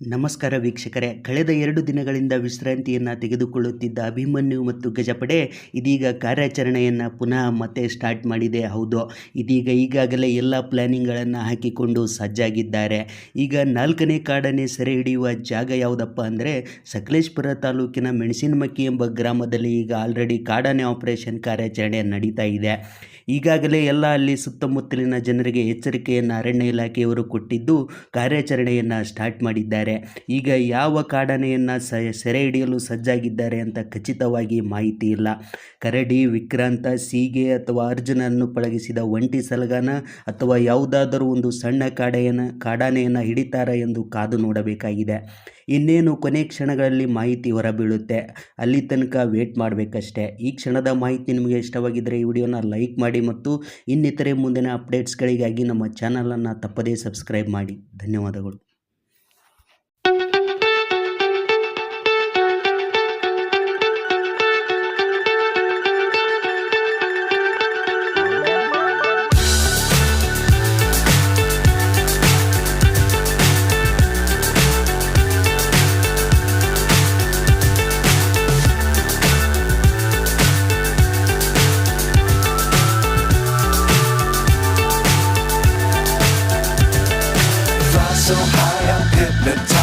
ನಮಸ್ಕಾರ ವೀಕ್ಷಕರೇ. ಕಳೆದ ಎರಡು ದಿನಗಳಿಂದ ವಿಶ್ರಾಂತಿಯನ್ನು ತೆಗೆದುಕೊಳ್ಳುತ್ತಿದ್ದ ಅಭಿಮನ್ಯು ಮತ್ತು ಗಜಪಡೆ ಇದೀಗ ಕಾರ್ಯಾಚರಣೆಯನ್ನು ಪುನಃ ಮತ್ತೆ ಸ್ಟಾರ್ಟ್ ಮಾಡಿದೆ. ಹೌದು, ಇದೀಗ ಈಗಾಗಲೇ ಎಲ್ಲ ಪ್ಲ್ಯಾನಿಂಗ್ಗಳನ್ನು ಹಾಕಿಕೊಂಡು ಸಜ್ಜಾಗಿದ್ದಾರೆ. ಈಗ ನಾಲ್ಕನೇ ಕಾಡನ್ನೇ ಸೆರೆ ಹಿಡಿಯುವ ಜಾಗ ಯಾವುದಪ್ಪ ಅಂದರೆ ಸಕಲೇಶ್ಪುರ ತಾಲೂಕಿನ ಮೆಣಸಿನಮಕ್ಕಿ ಎಂಬ ಗ್ರಾಮದಲ್ಲಿ ಈಗ ಆಲ್ರೆಡಿ ಕಾಡಾನೆ ಆಪರೇಷನ್ ಕಾರ್ಯಾಚರಣೆ ನಡೀತಾ ಇದೆ. ಈಗಾಗಲೇ ಎಲ್ಲ ಅಲ್ಲಿ ಸುತ್ತಮುತ್ತಲಿನ ಜನರಿಗೆ ಎಚ್ಚರಿಕೆಯನ್ನು ಅರಣ್ಯ ಇಲಾಖೆಯವರು ಕೊಟ್ಟಿದ್ದು ಕಾರ್ಯಾಚರಣೆಯನ್ನು ಸ್ಟಾರ್ಟ್ ಮಾಡಿದ್ದಾರೆ. ಈಗ ಯಾವ ಕಾಡಾನೆಯನ್ನು ಸೆರೆ ಹಿಡಿಯಲು ಸಜ್ಜಾಗಿದ್ದಾರೆ ಅಂತ ಖಚಿತವಾಗಿ ಮಾಹಿತಿ ಇಲ್ಲ. ಕರಡಿ, ವಿಕ್ರಾಂತ, ಸೀಗೆ ಅಥವಾ ಅರ್ಜುನನ್ನು ಪಳಗಿಸಿದ ಒಂಟಿ ಸಲಗಾನ ಅಥವಾ ಯಾವುದಾದರೂ ಒಂದು ಸಣ್ಣ ಕಾಡೆಯನ್ನು ಕಾಡಾನೆಯನ್ನು ಹಿಡಿತಾರ ಎಂದು ಕಾದು ನೋಡಬೇಕಾಗಿದೆ. ಇನ್ನೇನು ಕೊನೆ ಕ್ಷಣಗಳಲ್ಲಿ ಮಾಹಿತಿ ಹೊರಬೀಳುತ್ತೆ. ಅಲ್ಲಿ ತನಕ ವೇಟ್ ಮಾಡಬೇಕಷ್ಟೆ. ಈ ಕ್ಷಣದ ಮಾಹಿತಿ ನಿಮಗೆ ಇಷ್ಟವಾಗಿದ್ದರೆ ಈ ವಿಡಿಯೋನ ಲೈಕ್ ಮಾಡಿ ಮತ್ತು ಇನ್ನಿತರೆ ಮುಂದಿನ ಅಪ್ಡೇಟ್ಸ್ಗಳಿಗಾಗಿ ನಮ್ಮ ಚಾನಲನ್ನು ತಪ್ಪದೇ ಸಬ್ಸ್ಕ್ರೈಬ್ ಮಾಡಿ. ಧನ್ಯವಾದಗಳು. hypnotized.